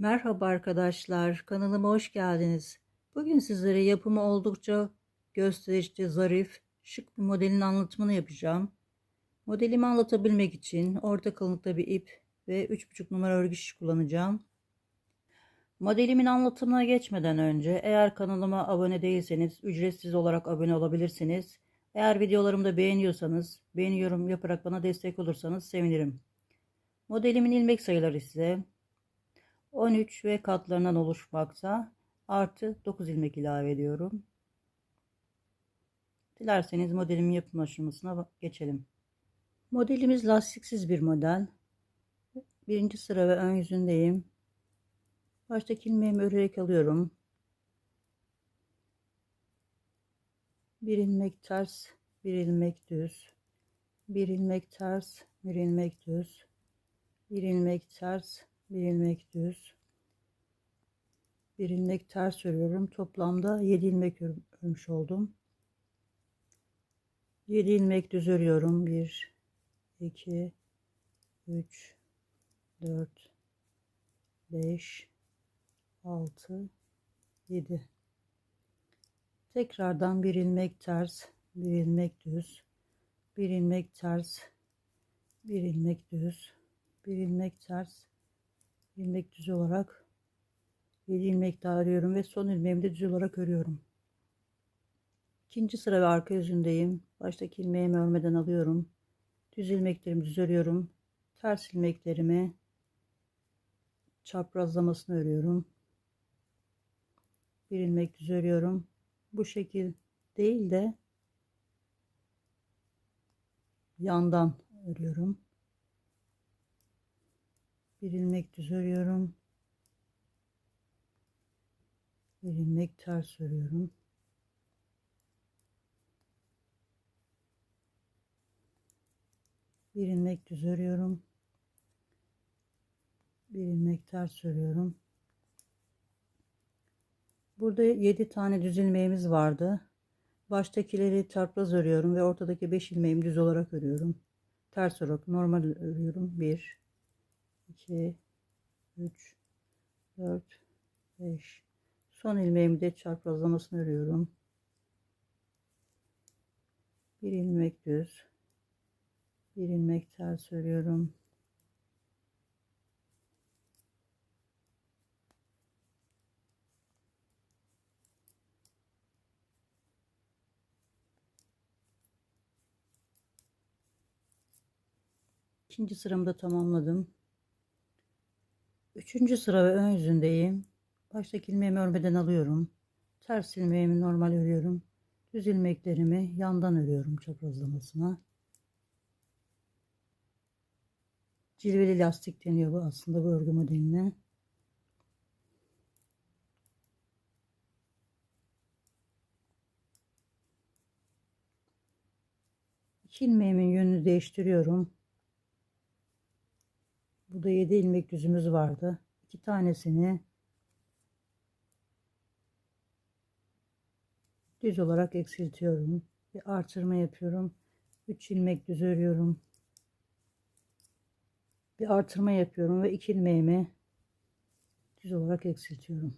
Merhaba arkadaşlar, kanalıma hoş geldiniz. Bugün sizlere yapımı oldukça gösterişli, zarif, şık bir modelin anlatımını yapacağım. Modelimi anlatabilmek için orta kalınlıkta bir ip ve 3,5 numara örgü şiş kullanacağım. Modelimin anlatımına geçmeden önce eğer kanalıma abone değilseniz ücretsiz olarak abone olabilirsiniz. Eğer videolarımı da beğeniyorsanız beğeni yorum yaparak bana destek olursanız sevinirim. Modelimin ilmek sayıları ise 13 ve katlarından oluşmakta. Artı 9 ilmek ilave ediyorum. Dilerseniz modelimin yapım aşamasına geçelim. Modelimiz lastiksiz bir model. Birinci sıra ve ön yüzündeyim. Baştaki ilmeğimi örerek alıyorum. Bir ilmek ters, bir ilmek düz. Bir ilmek ters, bir ilmek düz. Bir ilmek ters, bir ilmek düz. Bir ilmek ters örüyorum. Toplamda 7 ilmek örmüş oldum. 7 ilmek düz örüyorum. 1 2 3 4 5 6 7 tekrardan bir ilmek ters bir ilmek düz. Bir ilmek ters bir ilmek düz. Bir ilmek ters ilmek düz olarak 7 ilmek daha örüyorum ve son ilmeğimi de düz olarak örüyorum. İkinci sıra ve arka yüzündeyim. Baştaki ilmeğimi örmeden alıyorum. Düz ilmeklerimi düz örüyorum. Ters ilmeklerimi çaprazlamasını örüyorum. Bir ilmek düz örüyorum. Bu şekil değil de yandan örüyorum bir ilmek düz örüyorum bir ilmek ters örüyorum. Bir ilmek düz örüyorum. Bir ilmek ters örüyorum. Burada 7 tane düz ilmeğimiz vardı. Baştakileri çapraz örüyorum ve ortadaki 5 ilmeğimi düz olarak örüyorum. Ters olarak normal örüyorum. 1 2 3 4 5 son ilmeğimi de çarpazlamasını örüyorum. Bir ilmek düz bir ilmek ters örüyorum. İkinci sıramı da tamamladım Üçüncü sıra ve ön yüzündeyim. Baştaki ilmeğimi örmeden alıyorum. Ters ilmeğimi normal örüyorum. Düz ilmeklerimi yandan örüyorum çaprazlamasına. Cilveli lastik deniyor bu aslında bu örgü modeline. İki ilmeğimin yönünü değiştiriyorum. Bu da 7 ilmek düzümüz vardı. İki tanesini düz olarak eksiltiyorum. Bir artırma yapıyorum. 3 ilmek düz örüyorum. Bir artırma yapıyorum ve 2 ilmeğimi düz olarak eksiltiyorum.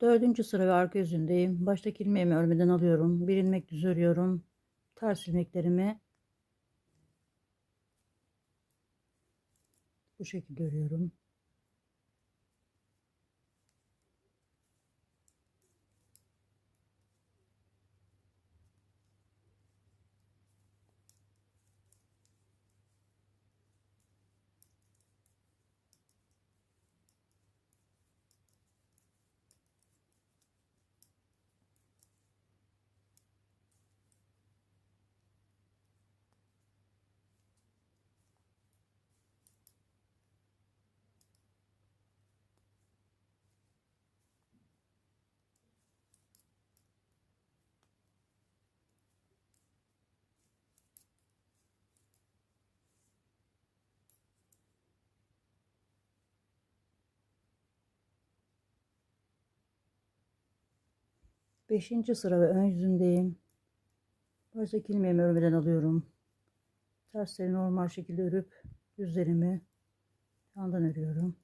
Dördüncü sıra ve arka yüzündeyim. Baştaki ilmeğimi örmeden alıyorum. Bir ilmek düz örüyorum. Ters ilmeklerimi bu şekilde örüyorum. Beşinci sıra ve ön yüzündeyim. Baştaki ilmeğimi örmeden alıyorum. Tersleri normal şekilde örüp yüzlerimi yandan örüyorum.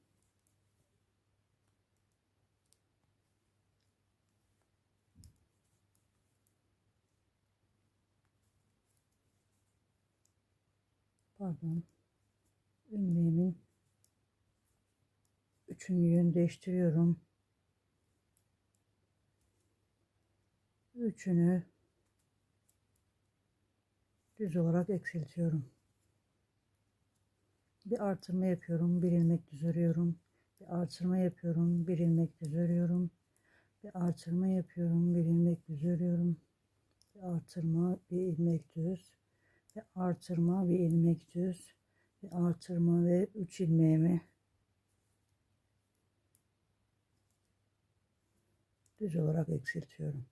Pardon. Ilmeğimin üçünü yön değiştiriyorum. Üçünü düz olarak eksiltiyorum. Bir artırma yapıyorum, bir ilmek düz örüyorum. Bir artırma yapıyorum, bir ilmek düz örüyorum. Bir artırma yapıyorum, bir ilmek düz örüyorum. Bir artırma, bir ilmek düz. Bir artırma, bir ilmek düz. Bir artırma ve üç ilmeğimi düz olarak eksiltiyorum.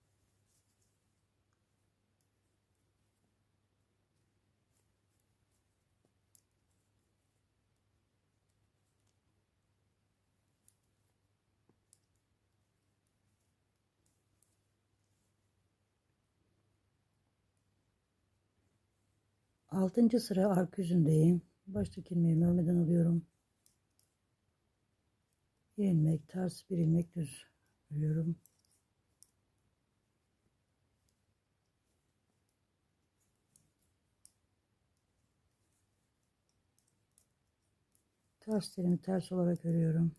Altıncı sıra arka yüzündeyim. Baştaki ilmeğimi örmeden alıyorum. Bir ilmek ters, bir ilmek düz örüyorum. Terslerimi ters olarak örüyorum.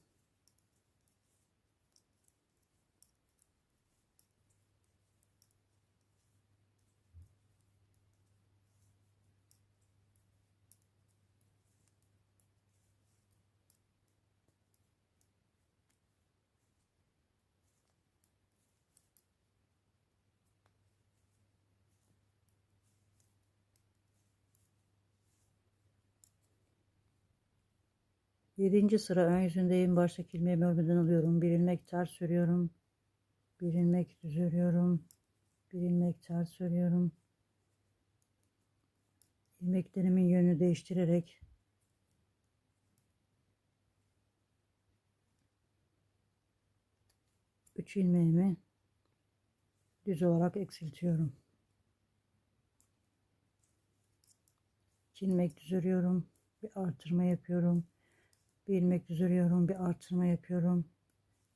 Yedinci sıra ön yüzündeyim. Baştaki ilmeğimi örmeden alıyorum. Bir ilmek ters örüyorum. Bir ilmek düz örüyorum. Bir ilmek ters örüyorum. İlmeklerimin yönünü değiştirerek üç ilmeğimi düz olarak eksiltiyorum. İki ilmek düz örüyorum. Bir artırma yapıyorum. Bir ilmek düz örüyorum, bir artırma yapıyorum.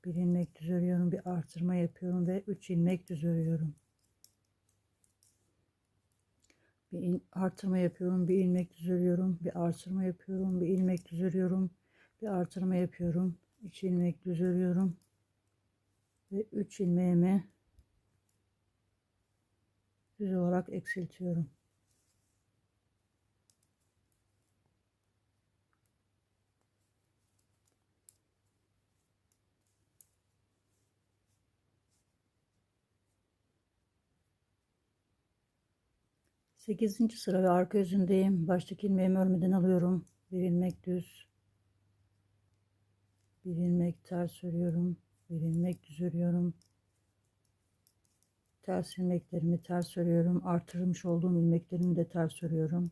Bir ilmek düz örüyorum, bir artırma yapıyorum ve üç ilmek düz örüyorum. Bir artırma yapıyorum, bir ilmek düz örüyorum, bir artırma yapıyorum, bir ilmek düz örüyorum, bir artırma yapıyorum. İki ilmek düz örüyorum ve üç ilmeğimi düz olarak eksiltiyorum. Sekizinci sıra ve arka yüzündeyim. Baştaki ilmeğimi örmeden alıyorum. Bir ilmek düz. Bir ilmek ters örüyorum. Bir ilmek düz örüyorum. Ters ilmeklerimi ters örüyorum. Artırmış olduğum ilmeklerimi de ters örüyorum.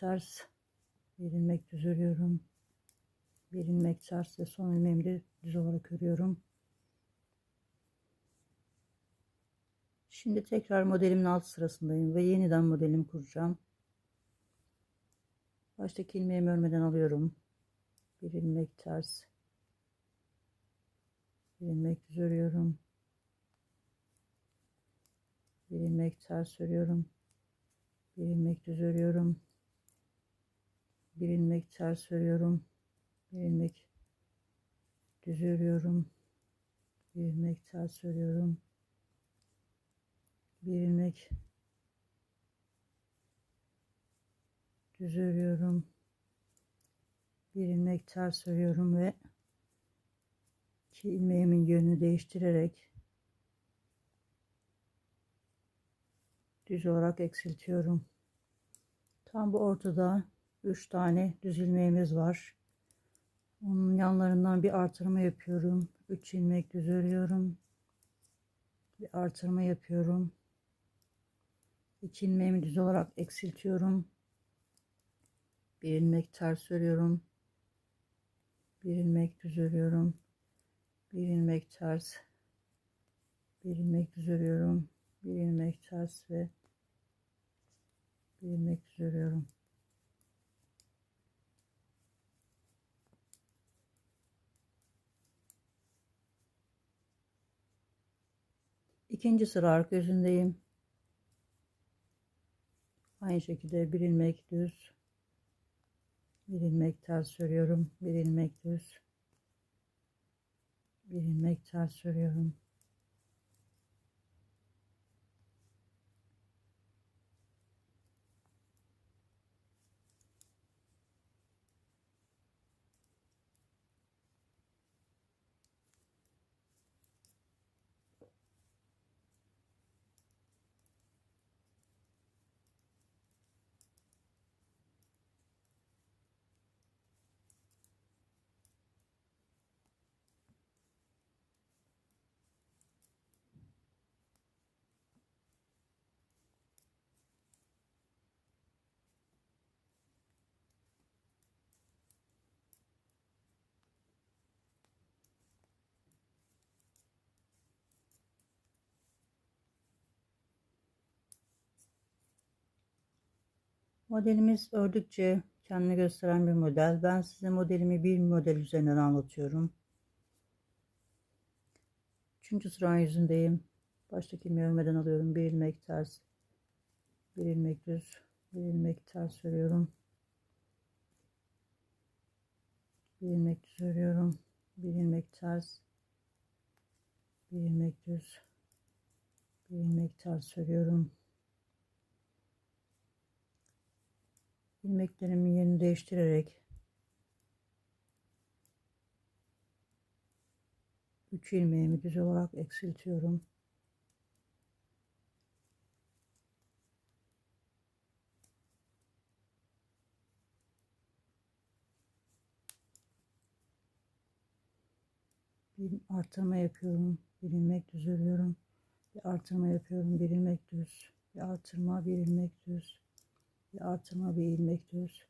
Ters bir ilmek düz örüyorum bir ilmek ters ve son ilmeğimi de düz olarak örüyorum. Şimdi tekrar modelimin alt sırasındayım ve yeniden modelimi kuracağım. Baştaki ilmeğimi örmeden alıyorum. Bir ilmek ters bir ilmek düz örüyorum. Bir ilmek ters örüyorum. Bir ilmek düz örüyorum bir ilmek ters örüyorum bir ilmek düz örüyorum bir ilmek ters örüyorum bir ilmek düz örüyorum bir ilmek ters örüyorum ve iki ilmeğimin yönünü değiştirerek düz olarak eksiltiyorum. Tam bu ortada 3 tane düz ilmeğimiz var. Onun yanlarından bir artırma yapıyorum. 3 ilmek düz örüyorum. Bir artırma yapıyorum. 2 ilmeğimi düz olarak eksiltiyorum. Bir ilmek ters örüyorum. Bir ilmek düz örüyorum. Bir ilmek ters. Bir ilmek düz örüyorum. Bir ilmek ters ve bir ilmek düz örüyorum. İkinci sıra arka yüzündeyim. Aynı şekilde bir ilmek düz. Bir ilmek ters örüyorum. Bir ilmek düz. Bir ilmek ters örüyorum. Modelimiz ördükçe kendini gösteren bir model. Ben size modelimi bir model üzerinden anlatıyorum. Üçüncü sıra yüzündeyim. Baştaki ilmeği örmeden alıyorum. Bir ilmek ters. Bir ilmek düz. Bir ilmek ters örüyorum. Bir ilmek düz örüyorum. Bir ilmek ters. Bir ilmek düz. Bir ilmek ters örüyorum. İlmeklerimin yerini değiştirerek 3 ilmeğimi düz olarak eksiltiyorum. Bir artırma yapıyorum. Bir ilmek düz örüyorum. Bir artırma yapıyorum. Bir ilmek düz. Bir artırma, bir ilmek düz bir artırma bir ilmek düz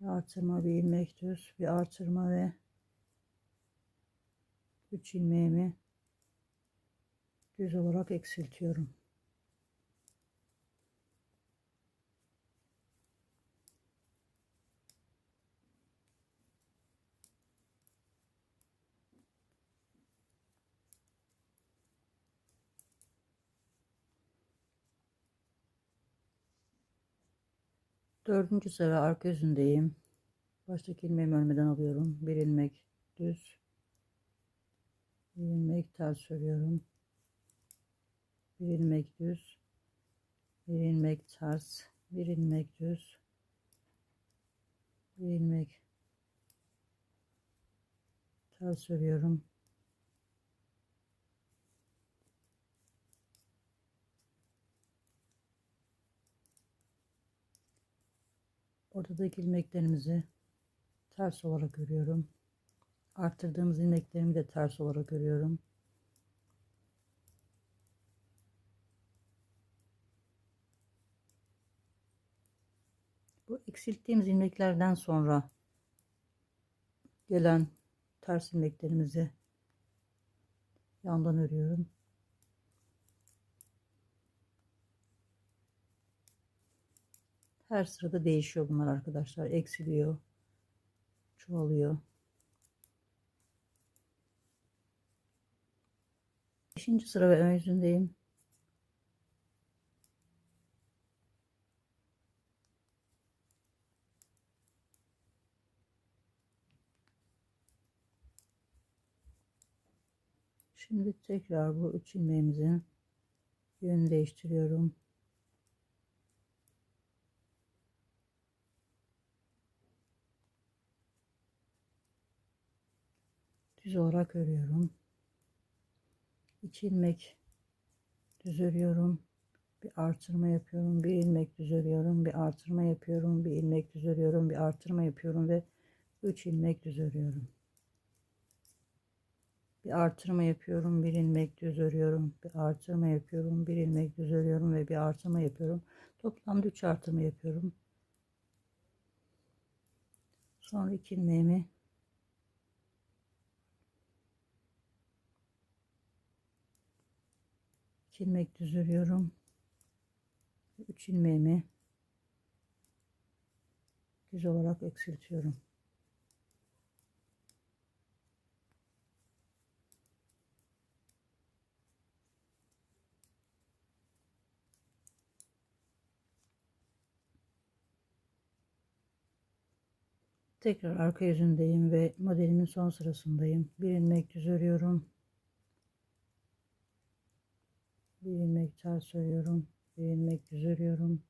bir artırma bir ilmek düz bir artırma ve 3 ilmeğimi düz olarak eksiltiyorum. Dördüncü sıra arka yüzündeyim. Baştaki ilmeğimi örmeden alıyorum. Bir ilmek düz. Bir ilmek ters örüyorum. Bir ilmek düz. Bir ilmek ters. Bir ilmek düz. Bir ilmek ters örüyorum. Ortadaki ilmeklerimizi ters olarak örüyorum. Arttırdığımız ilmeklerimi de ters olarak örüyorum. Bu eksilttiğimiz ilmeklerden sonra gelen ters ilmeklerimizi yandan örüyorum. Her sırada değişiyor bunlar arkadaşlar. Eksiliyor. Çoğalıyor. Beşinci sıra ve ön yüzündeyim. Şimdi tekrar bu üç ilmeğimizin yönünü değiştiriyorum. Düz olarak örüyorum. 2 ilmek düz örüyorum. Bir artırma yapıyorum. Bir ilmek düz örüyorum. Bir artırma yapıyorum. Bir ilmek düz örüyorum. Bir artırma yapıyorum ve 3 ilmek düz örüyorum. Bir artırma yapıyorum, bir ilmek düz örüyorum. Bir artırma yapıyorum, bir ilmek düz örüyorum ve bir artırma yapıyorum. Toplamda 3 artırma yapıyorum. Sonra iki ilmeğimi iki ilmek düz örüyorum. 3 ilmeğimi düz olarak eksiltiyorum. Tekrar arka yüzündeyim ve modelimin son sırasındayım. Bir ilmek düz örüyorum. Bir ilmek ters örüyorum. Bir ilmek düz örüyorum.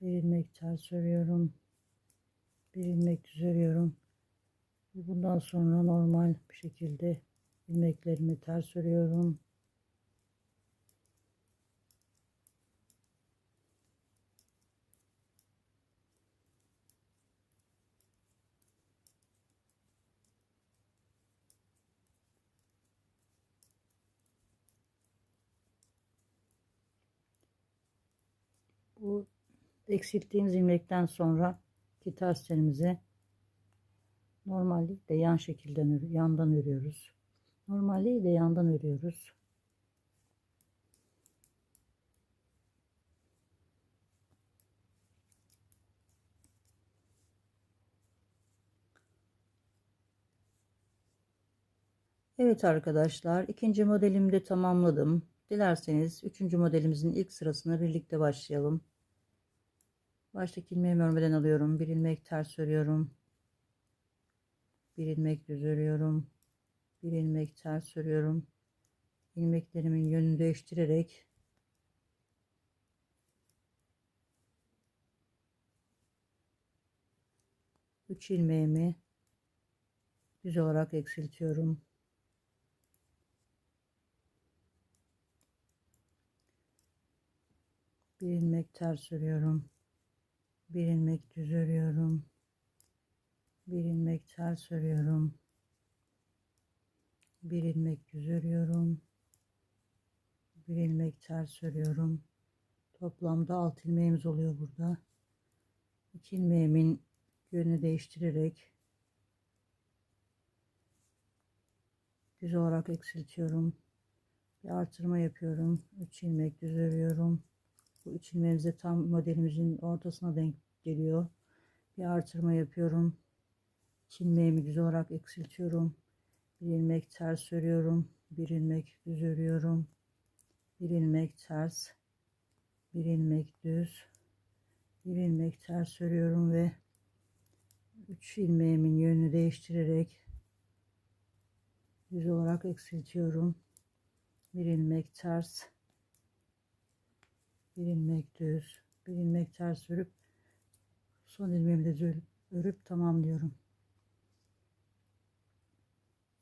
Bir ilmek ters örüyorum. Bir ilmek düz örüyorum. Bundan sonra normal bir şekilde ilmeklerimi ters örüyorum. Bu eksilttiğimiz ilmekten sonra iki ters telimizi normalde yan şekilden yandan örüyoruz. Normalde de yandan örüyoruz. Evet arkadaşlar ikinci modelimi de tamamladım. Dilerseniz üçüncü modelimizin ilk sırasına birlikte başlayalım. Baştaki ilmeğimi örmeden alıyorum. Bir ilmek ters örüyorum. Bir ilmek düz örüyorum. Bir ilmek ters örüyorum. İlmeklerimin yönünü değiştirerek üç ilmeğimi düz olarak eksiltiyorum. Bir ilmek ters örüyorum bir ilmek düz örüyorum bir ilmek ters örüyorum bir ilmek düz örüyorum bir ilmek ters örüyorum toplamda 6 ilmeğimiz oluyor burada. 2 ilmeğimin yönünü değiştirerek düz olarak eksiltiyorum. Bir artırma yapıyorum. 3 ilmek düz örüyorum bu üç ilmeğimize tam modelimizin ortasına denk geliyor. Bir artırma yapıyorum. İki ilmeğimi düz olarak eksiltiyorum. Bir ilmek ters örüyorum. Bir ilmek düz örüyorum. Bir ilmek ters. Bir ilmek düz. Bir ilmek ters örüyorum ve 3 ilmeğimin yönünü değiştirerek düz olarak eksiltiyorum. Bir ilmek ters bir ilmek düz bir ilmek ters örüp son ilmeğimi de örüp, örüp tamamlıyorum.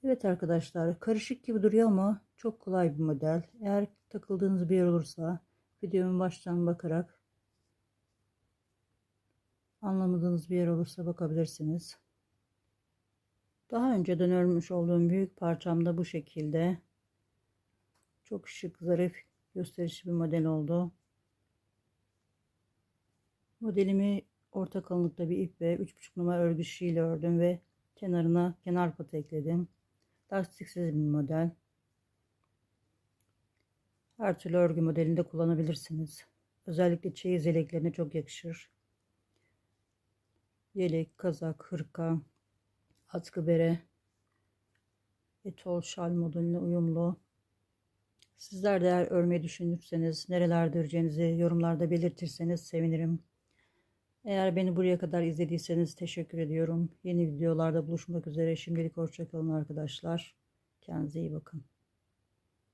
Evet arkadaşlar karışık gibi duruyor ama çok kolay bir model. Eğer takıldığınız bir yer olursa videomun baştan bakarak anlamadığınız bir yer olursa bakabilirsiniz. Daha önceden örmüş olduğum büyük parçamda bu şekilde. Çok şık zarif gösterişli bir model oldu. Modelimi orta kalınlıkta bir ip ve 3,5 numara örgü ile ördüm ve kenarına kenar patı ekledim. Lastiksiz bir model. Her türlü örgü modelinde kullanabilirsiniz. Özellikle çeyiz yeleklerine çok yakışır. Yelek, kazak, hırka, atkı bere, etol şal modeline uyumlu. Sizler de eğer örmeyi düşünürseniz, nerelerde öreceğinizi yorumlarda belirtirseniz sevinirim. Eğer beni buraya kadar izlediyseniz teşekkür ediyorum. Yeni videolarda buluşmak üzere. Şimdilik hoşçakalın arkadaşlar. Kendinize iyi bakın.